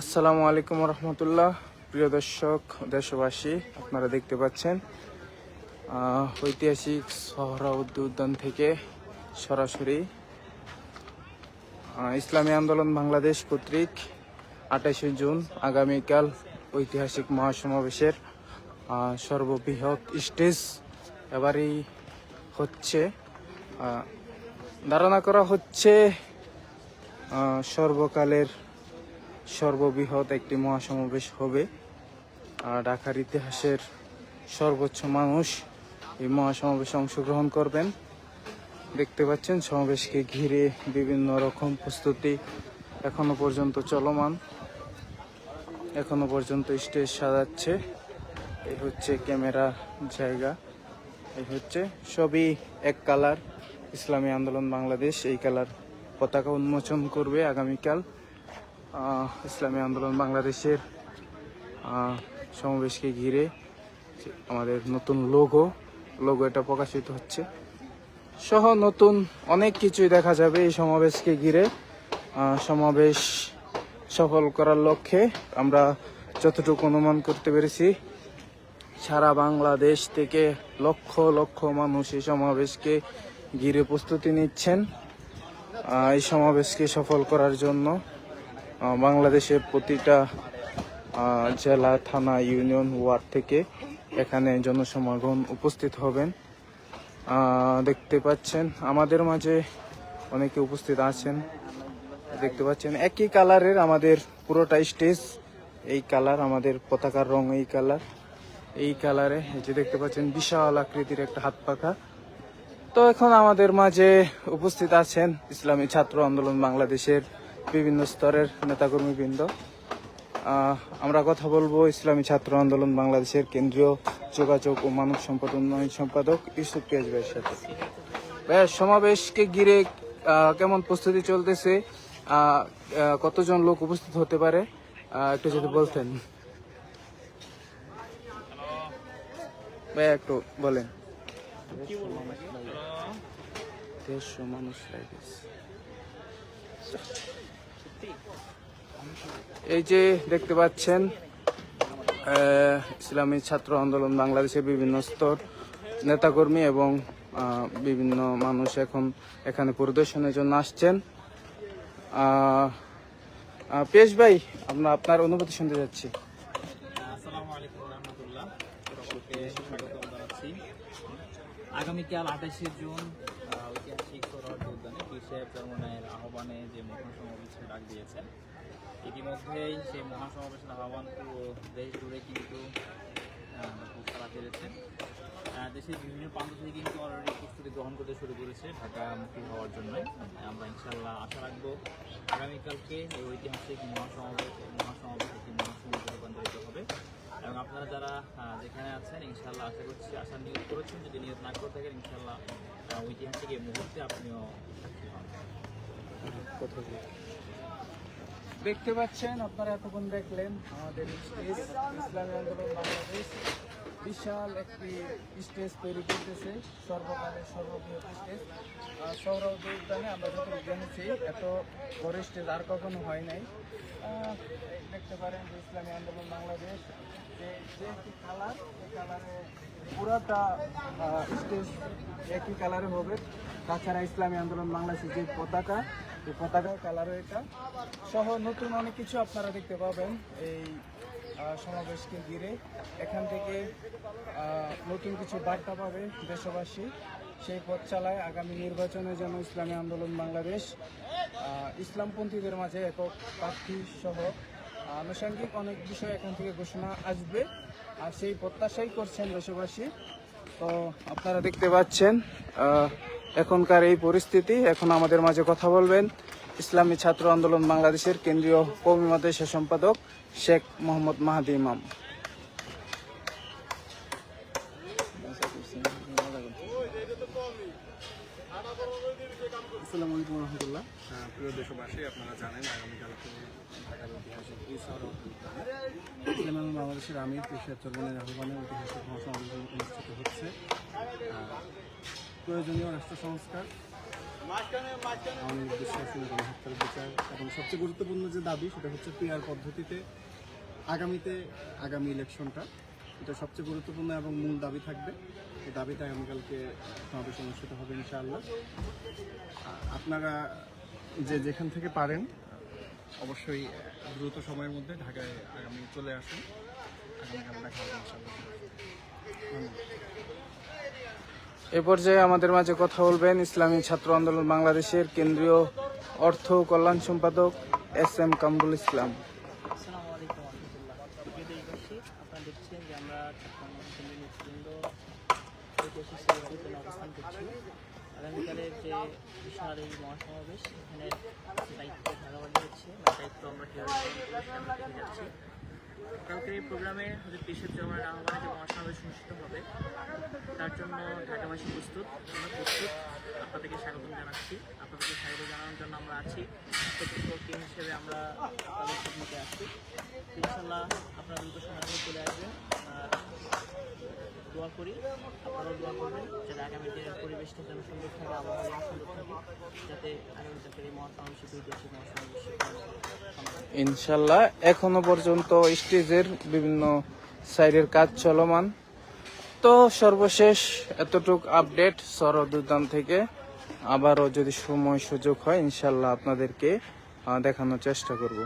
আসসালামু আলাইকুম রহমতুল্লাহ। প্রিয় দর্শক, দেশবাসী, আপনারা দেখতে পাচ্ছেন ঐতিহাসিক সোহরাউদ্দি উদ্যান থেকে সরাসরি ইসলামী আন্দোলন বাংলাদেশ কর্তৃক আঠাশে জুন আগামীকাল ঐতিহাসিক মহাসমাবেশের সর্ববৃহৎ স্টেজ এবারই হচ্ছে ধারণা করা হচ্ছে সর্বকালের সর্ববৃহৎ একটি মহাসমাবেশ হবে। আর ঢাকার ইতিহাসের সর্বোচ্চ মানুষ এই মহাসমাবেশে অংশগ্রহণ করবেন। দেখতে পাচ্ছেন, সমাবেশকে ঘিরে বিভিন্ন রকম প্রস্তুতি এখনও পর্যন্ত চলমান। এখনও পর্যন্ত স্টেজ সাজাচ্ছে। এই হচ্ছে ক্যামেরা জায়গা। এই হচ্ছে সবই এক কালার। ইসলামী আন্দোলন বাংলাদেশ এই কালার পতাকা উন্মোচন করবে আগামীকাল। ইসলামী আন্দোলন বাংলাদেশের সমাবেশকে ঘিরে আমাদের নতুন লোগো লোগো এটা প্রকাশিত হচ্ছে। সহ নতুন অনেক কিছুই দেখা যাবে এই সমাবেশকে ঘিরে। সমাবেশ সফল করার লক্ষ্যে আমরা যতটুকু অনুমান করতে পেরেছি, সারা বাংলাদেশ থেকে লক্ষ লক্ষ মানুষ এই সমাবেশকে ঘিরে প্রস্তুতি নিচ্ছেন এই সমাবেশকে সফল করার জন্য। আহ, বাংলাদেশের প্রতিটা জেলা থানা ইউনিয়ন ওয়ার্ড থেকে এখানে জনসমাগম উপস্থিত হবেন। দেখতে পাচ্ছেন আমাদের মাঝে অনেকে উপস্থিত আছেন। দেখতে পাচ্ছেন একই কালারের আমাদের পুরোটা স্টেজ। এই কালার আমাদের পতাকার রং এই কালার। এই কালারে যে দেখতে পাচ্ছেন বিশাল আকৃতির একটা হাত পাখা। তো এখন আমাদের মাঝে উপস্থিত আছেন ইসলামী ছাত্র আন্দোলন বাংলাদেশের বিভিন্ন স্তরের নেতাকর্মীবৃন্দ। আমরা কথা বলব ইসলামী ছাত্র আন্দোলন বাংলাদেশের কেন্দ্রীয় যোগাযোগ ও মানব সম্পদ উন্নয়ন সম্পাদক ইউসুফ পেজ ভাইয়ের সাথে। ভাইয়া, সমাবেশকে ঘিরে কেমন প্রস্তুতি চলতেছে? কতজন লোক উপস্থিত হতে পারে? একটু যদি বলতেন। ভাইয়া, একটু বলেন। দেড়শো মানুষ এই যে দেখতে পাচ্ছেন ইসলামী ছাত্র আন্দোলন বাংলাদেশের বিভিন্ন স্তর নেতাকর্মী এবং বিভিন্ন মানুষ এখন এখানে পরিদর্শনের জন্য আসছেন। পেশ ভাই, আমরা আপনার অনুভূতি শুনতে যাচ্ছি। আগামীকাল আঠাশে জুন পীর সাহেব আহ্বানে যে মহাসমাবেশের ডাক দিয়েছেন, ইতিমধ্যেই সেই মহাসমাবেশের আহ্বান পুরো দেশ জুড়ে কিন্তু তারা পেরেছেন দেশের বিভিন্ন প্রান্ত থেকে কিন্তু অলরেডি প্রস্তুতি গ্রহণ করতে শুরু করেছে ঢাকামুখী হওয়ার জন্য আমরা ইনশাল্লাহ আশা রাখব আগামীকালকে এই ঐতিহাসিক মহাসমাবেশ মহাসমাবেশ একটি মহাসমাবেশে রূপান্তরিত হবে। এবং আপনারা যারা যেখানে আছেন ইনশাল্লাহ আশা করছি আশার নিয়োগ করেছেন। যদি নিয়োগ না করে থাকেন ইনশাল্লাহ এই মুহূর্তে আপনিও। দেখতে পাচ্ছেন, আপনারা এতক্ষণ দেখলেন আমাদের স্টেজ, ইসলামী আন্দোলন বাংলাদেশ বিশাল একটি স্টেজ তৈরি করতেছে, সর্বকালের সর্ববৃহৎ স্টেজ সৌরভ উদ্যানে আমরা যত জেনেছি, এত বড় স্টেজ আর কখনো হয় নাই দেখতে পারেন যে ইসলামী আন্দোলন বাংলাদেশ, যে যে একটি কালার এই কালারে পুরাটা স্টেজ একই কালারে হবে। তাছাড়া ইসলামী আন্দোলন বাংলাদেশের যে পতাকা, এই পতাকার কালারও এটা। সহ নতুন অনেক কিছু আপনারা দেখতে পাবেন এই সমাবেশকে ঘিরে। এখান থেকে নতুন কিছু বার্তা পাবে দেশবাসী। সেই পথ চালায় আগামী নির্বাচনে যেন ইসলামী আন্দোলন বাংলাদেশ ইসলামপন্থীদের মাঝে একক প্রার্থী সহ আনুষঙ্গিক অনেক বিষয় এখান থেকে ঘোষণা আসবে। আর সেই প্রত্যাশাই করছেন দেশবাসী। তো আপনারা দেখতে পাচ্ছেন এখনকার এই পরিস্থিতি। এখন আমাদের মাঝে কথা বলবেন ইসলামী ছাত্র আন্দোলন বাংলাদেশের কেন্দ্রীয় কৌমি মাদ্রাসা সম্পাদক শেখ মোহাম্মদ মাহাদি ইমাম। আসসালামু আলাইকুম রহমতুল্লাহ। প্রিয় দেশবাসী আপনারা জানেন আগামীকালকে ঢাকার ঐতিহাসিক শহর ইসলাম বাংলাদেশের আমির পেশার চর্মনের আহ্বানে ঐতিহাসিক মহাসমাবেশ অনুষ্ঠিত হচ্ছে। প্রয়োজনীয় রাষ্ট্র সংস্কার আওয়ামী লীগ দুঃশাসন এবং হত্যার বিচার এবং সবচেয়ে গুরুত্বপূর্ণ যে দাবি সেটা হচ্ছে পিআর পদ্ধতিতে আগামীতে আগামী ইলেকশনটা এটা সবচেয়ে গুরুত্বপূর্ণ এবং মূল দাবি থাকবে। এই দাবিটা আগামীকালকে সমাবেশ অনুষ্ঠিত হবে ইনশাআল্লাহ। আপনারা যে যেখান থেকে পারেন অবশ্যই দ্রুত সময়ের মধ্যে ঢাকায় আগামী চলে আসুন। আগামীকাল দেখা হবে ইনশাআল্লাহ। এ পর্যায়ে আমাদের মাঝে কথা বলবেন ইসলামী ছাত্র আন্দোলন বাংলাদেশের কেন্দ্রীয় অর্থ কল্যাণ সম্পাদক এস এম কামরুল ইসলাম। আসসালামু আলাইকুম। রহমতুল্লাহ প্রিয় দেশবাসী আপনারা দেখছেন যে আমরা চট্টগ্রাম করছি। আগামীকালের যে বিশাল এই মহাসমাবেশ, এখানে দায়িত্ব ভাগাভাগি হচ্ছে। দায়িত্ব আমরা কীভাবে কালকের এই প্রোগ্রামে হজরত পেশের জমানের আহ্বানে যে মহাসমাবেশ অনুষ্ঠিত হবে। তার জন্য ঢাকাবাসী প্রস্তুত, আমরা প্রস্তুত। আপনাদেরকে স্বাগতম জানাচ্ছি। আপনাদেরকে স্বাগত জানানোর জন্য আমরা আছি। টিম হিসেবে আমরা আপনাদের নিতে আসছি ইনশাল্লাহ আপনারা দ্রুত সময় চলে আসবেন। দোয়া করি, আপনারাও দোয়া করবেন, যাতে আগামী দিনের পরিবেশটা যেন সুন্দর থাকে, আবহাওয়া সুন্দর থাকে, যাতে আগামী মহাসমাবেশে ঐতিহাসিক মহাসমাবেশে ইনশাল্লাহ, এখনও পর্যন্ত স্টেজের বিভিন্ন সাইডের কাজ চলমান। তো সর্বশেষ এতটুক আপডেট সরদ উদ্যান থেকে। আবারও যদি সময় সুযোগ হয়, ইনশাল্লাহ আপনাদেরকে দেখানোর চেষ্টা করব।